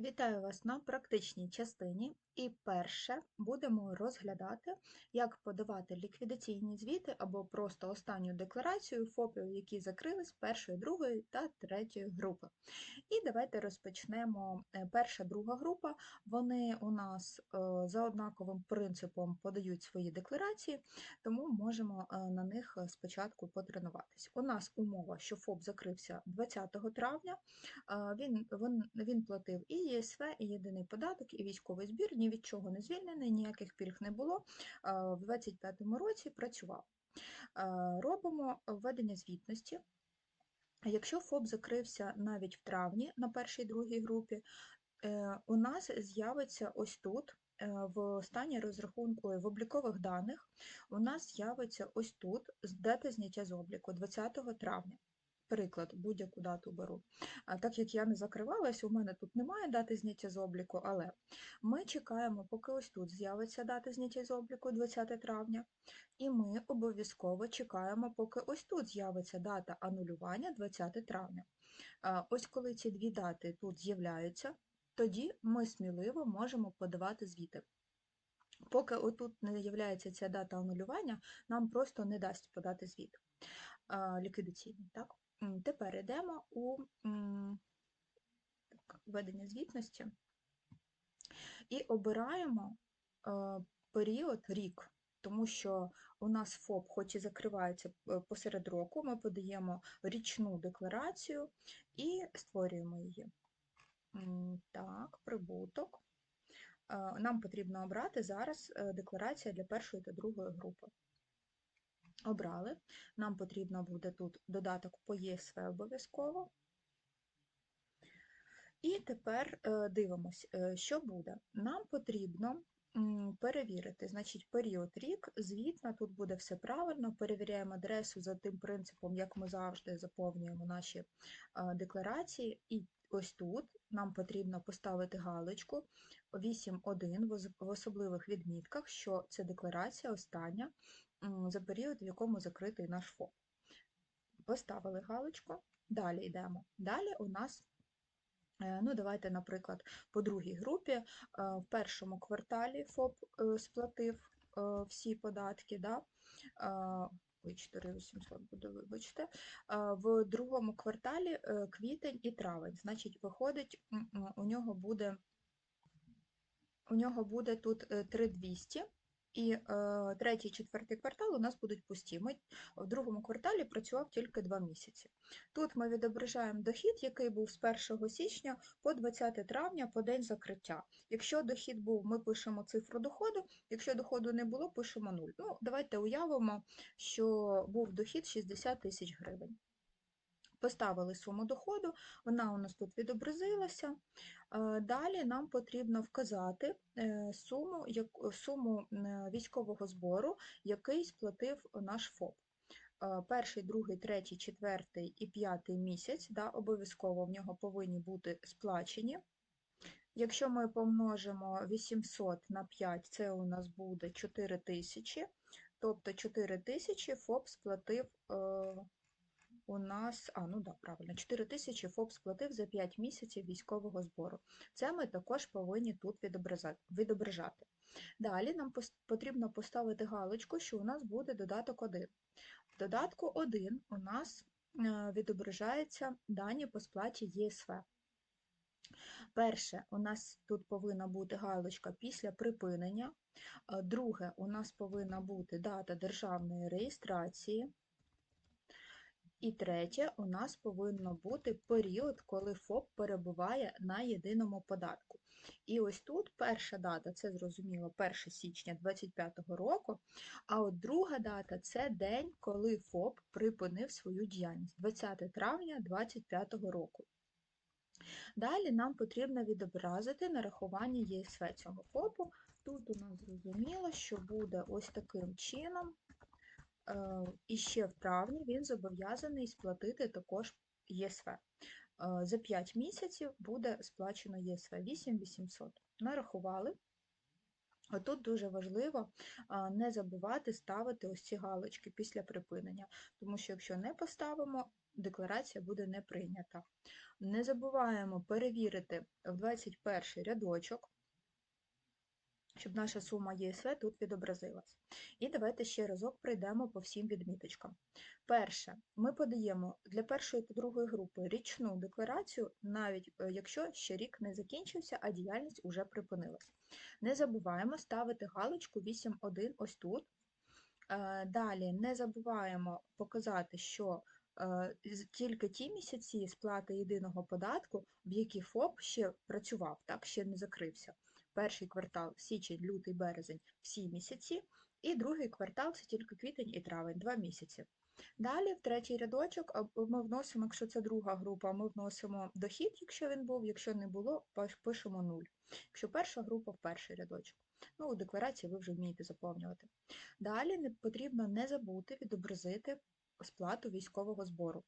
Вітаю вас на практичній частині. І перше будемо розглядати, як подавати ліквідаційні звіти або просто останню декларацію ФОПів, які закрились першої, другої та третьої групи. І давайте розпочнемо. Е, перша, друга група, вони у нас е, за однаковим принципом подають свої декларації, тому можемо е, на них спочатку потренуватись. У нас умова, що ФОП закрився 20 травня, він, він, він платив і ЄСВ, і єдиний податок, і військовий збір від чого не звільнений, ніяких пільг не було. В 25-му році працював. Робимо введення звітності. Якщо ФОП закрився навіть в травні на першій другій групі, е, у нас з'явиться ось тут. Е, в стані розрахунку в облікових даних у нас з'явиться ось тут дата зняття з обліку 20 травня приклад, будь-яку дату беру. А Так як я не закривалась, у мене тут немає дати зняття з обліку, але ми чекаємо, поки ось тут з'явиться дата зняття з обліку 20 травня, і ми обов'язково чекаємо, поки ось тут з'явиться дата анулювання 20 травня. Ось коли ці дві дати тут з'являються, тоді ми сміливо можемо подавати звіти. Поки отут не з'являється ця дата анулювання, нам просто не дасть подати звіт ліквідаційний. так? Тепер йдемо у введення звітності і обираємо е, період рік, тому що у нас ФОП, хоч і закривається е, посеред року, ми подаємо річну декларацію і створюємо її. Так, прибуток. Е, нам потрібно обрати зараз декларація для першої та другої групи. Обрали. Нам потрібно буде тут додаток по ЄСВ обов'язково. І тепер е, дивимось, е, що буде. Нам потрібно перевірити, значить, період рік, звітна, тут буде все правильно, перевіряємо адресу за тим принципом, як ми завжди заповнюємо наші е, декларації. І ось тут нам потрібно поставити галочку 8.1 в особливих відмітках, що це декларація остання за період, в якому закритий наш ФОП. Поставили галочку, далі йдемо. Далі у нас, е, ну давайте, наприклад, по другій групі, е, в першому кварталі ФОП е, сплатив всі податки. Да? Ой, 4800 буде, вибачте. В другому кварталі квітень і травень. Значить, виходить, у нього буде у нього буде тут 3200, і е, третій, четвертий квартал у нас будуть пусті. Ми в другому кварталі працював тільки два місяці. Тут ми відображаємо дохід, який був з 1 січня по 20 травня по день закриття. Якщо дохід був, ми пишемо цифру доходу, якщо доходу не було, пишемо 0. Ну, Давайте уявимо, що був дохід 60 тисяч гривень. Поставили суму доходу, вона у нас тут відобразилася. Е, далі нам потрібно вказати е, суму суму військового збору, який сплатив наш ФОП. Е, перший, другий, третій, четвертий і п'ятий місяць да, обов'язково в нього повинні бути сплачені. Якщо ми помножимо 800 на 5, це у нас буде 4 тисячі, тобто 4 тисячі ФОП сплатив у нас, а, ну да, правильно, 4 тисячі ФОП сплатив за 5 місяців військового збору. Це ми також повинні тут відображати. Далі нам потрібно поставити галочку, що у нас буде додаток 1. В додатку 1 у нас е, відображаються дані по сплаті ЄСВ. Перше, у нас тут повинна бути галочка після припинення. Е, друге, у нас повинна бути дата державної реєстрації. І третє, у нас повинно бути період, коли ФОП перебуває на єдиному податку. І ось тут перша дата, це зрозуміло, 1 січня 2025 року, а от друга дата це день, коли ФОП припинив свою діяльність 20 травня 2025 року. Далі нам потрібно відобразити нарахування ЄСВ цього ФОПу. Тут у нас зрозуміло, що буде ось таким чином. Е, і ще в травні він зобов'язаний сплатити також ЄСВ. Е, за 5 місяців буде сплачено ЄСВ 8800. Нарахували. Тут дуже важливо не забувати ставити ось ці галочки після припинення, тому що якщо не поставимо, декларація буде не прийнята. Не забуваємо перевірити в 21 рядочок, щоб наша сума ЄСВ тут відобразилась. І давайте ще разок пройдемо по всім відміточкам. Перше, ми подаємо для першої та другої групи річну декларацію, навіть е, якщо ще рік не закінчився, а діяльність уже припинилась. Не забуваємо ставити галочку 8.1 ось тут. Е, Далі не забуваємо показати, що е, тільки ті місяці сплати єдиного податку, в які ФОП ще працював, так, ще не закрився. Перший квартал січень, лютий, березень всі місяці, і другий квартал це тільки квітень і травень, два місяці. Далі в третій рядочок ми вносимо, якщо це друга група, ми вносимо дохід, якщо він був, якщо не було, пишемо 0. Якщо перша група в перший рядочок. Ну, у декларації ви вже вмієте заповнювати. Далі потрібно не забути відобразити сплату військового збору.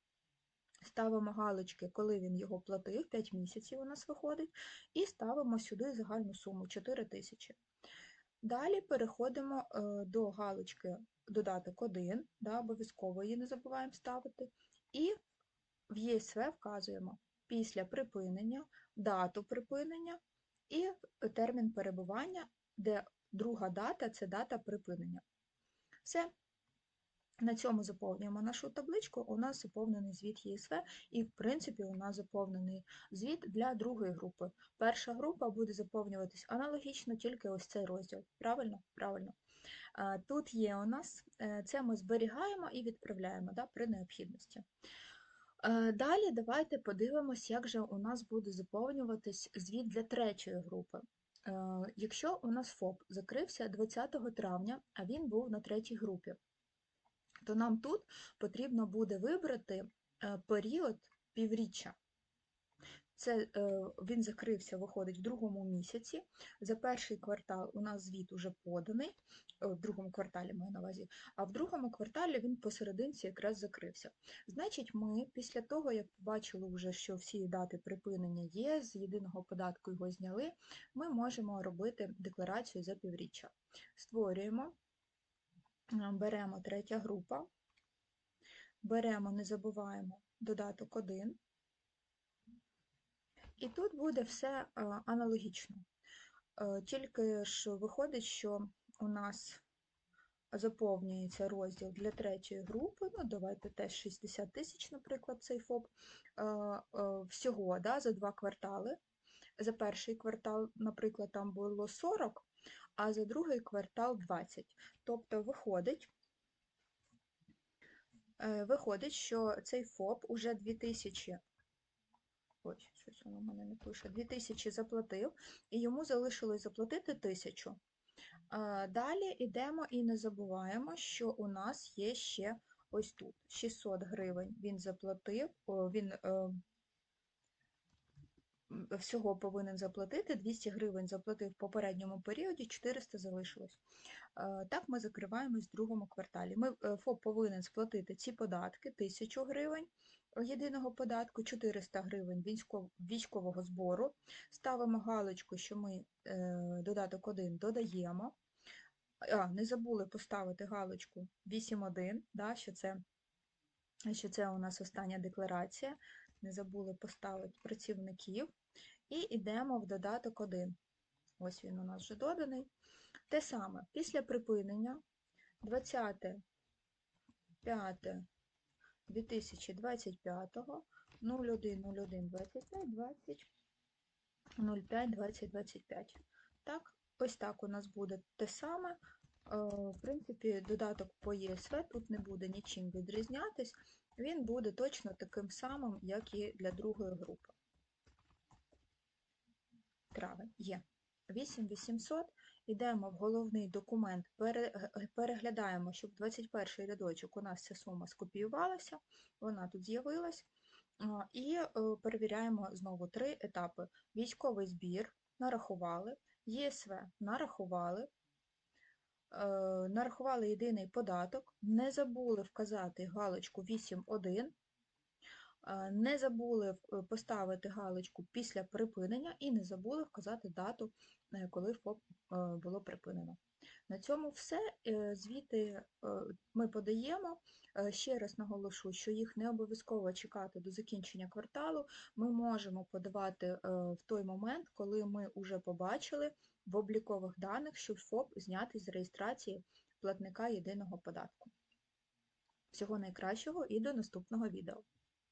Ставимо галочки, коли він його платив, 5 місяців у нас виходить, і ставимо сюди загальну суму 4 тисячі. Далі переходимо е, до галочки додаток 1, да, обов'язково її не забуваємо ставити. І в ЄСВ вказуємо після припинення, дату припинення і термін перебування, де друга дата це дата припинення. Все. На цьому заповнюємо нашу табличку. У нас заповнений звіт ЄСВ, і, в принципі, у нас заповнений звіт для другої групи. Перша група буде заповнюватись аналогічно, тільки ось цей розділ. Правильно? Правильно. Тут є у нас, е, це ми зберігаємо і відправляємо да, при необхідності. Е, Далі давайте подивимось, як же у нас буде заповнюватись звіт для третьої групи. Е, Якщо у нас ФОП закрився 20 травня, а він був на третій групі, то нам тут потрібно буде вибрати е, період півріччя. Це е, він закрився, виходить в другому місяці. За перший квартал у нас звіт уже поданий, е, в другому кварталі маю на увазі, а в другому кварталі він посерединці якраз закрився. Значить, ми після того, як побачили вже, що всі дати припинення є, з єдиного податку його зняли, ми можемо робити декларацію за півріччя. Створюємо, беремо третя група, беремо, не забуваємо додаток 1. І тут буде все аналогічно. Е, Тільки ж виходить, що у нас заповнюється розділ для третьої групи. Ну, давайте теж 60 тисяч, наприклад, цей ФОП. е, е, Всього да, за два квартали. За перший квартал, наприклад, там було 40, а за другий квартал 20. Тобто виходить, е, виходить, що цей ФОП уже 2000 Ой, щось воно в мене не пише. 2000 заплатив, і йому залишилось заплатити 1000. Далі йдемо і не забуваємо, що у нас є ще ось тут 600 гривень він заплатив, він е, всього повинен заплатити, 200 гривень заплатив в попередньому періоді, 400 залишилось. Е, Так ми закриваємось в другому кварталі. Ми, е, ФОП повинен сплатити ці податки, 1000 гривень єдиного податку, 400 гривень військов- військового збору. Ставимо галочку, що ми е, додаток 1 додаємо. А, не забули поставити галочку 8.1, да, що, це, що це у нас остання декларація. Не забули поставити працівників. І йдемо в додаток 1. Ось він у нас вже доданий. Те саме, після припинення 20 5 2025 01 01 25 20 05 20 25. Так, ось так у нас буде те саме. Е, В принципі, додаток по ЄСВ тут не буде нічим відрізнятись, він буде точно таким самим, як і для другої групи. Травень є. 8800. Йдемо в головний документ, е, переглядаємо, щоб 21 рядочок у нас ця сума скопіювалася, вона тут з'явилась. І е, перевіряємо знову три етапи. Військовий збір нарахували, ЄСВ нарахували, е, нарахували єдиний податок, не забули вказати галочку 8.1, е, не забули е, поставити галочку після припинення і не забули вказати дату, е, коли ФОП е, було припинено. На цьому все. Е, Звіти е, ми подаємо. Е, Ще раз наголошу, що їх не обов'язково чекати до закінчення кварталу. Ми можемо подавати е, в той момент, коли ми вже побачили в облікових даних, що ФОП знятий з реєстрації платника єдиного податку. Всього найкращого і до наступного відео.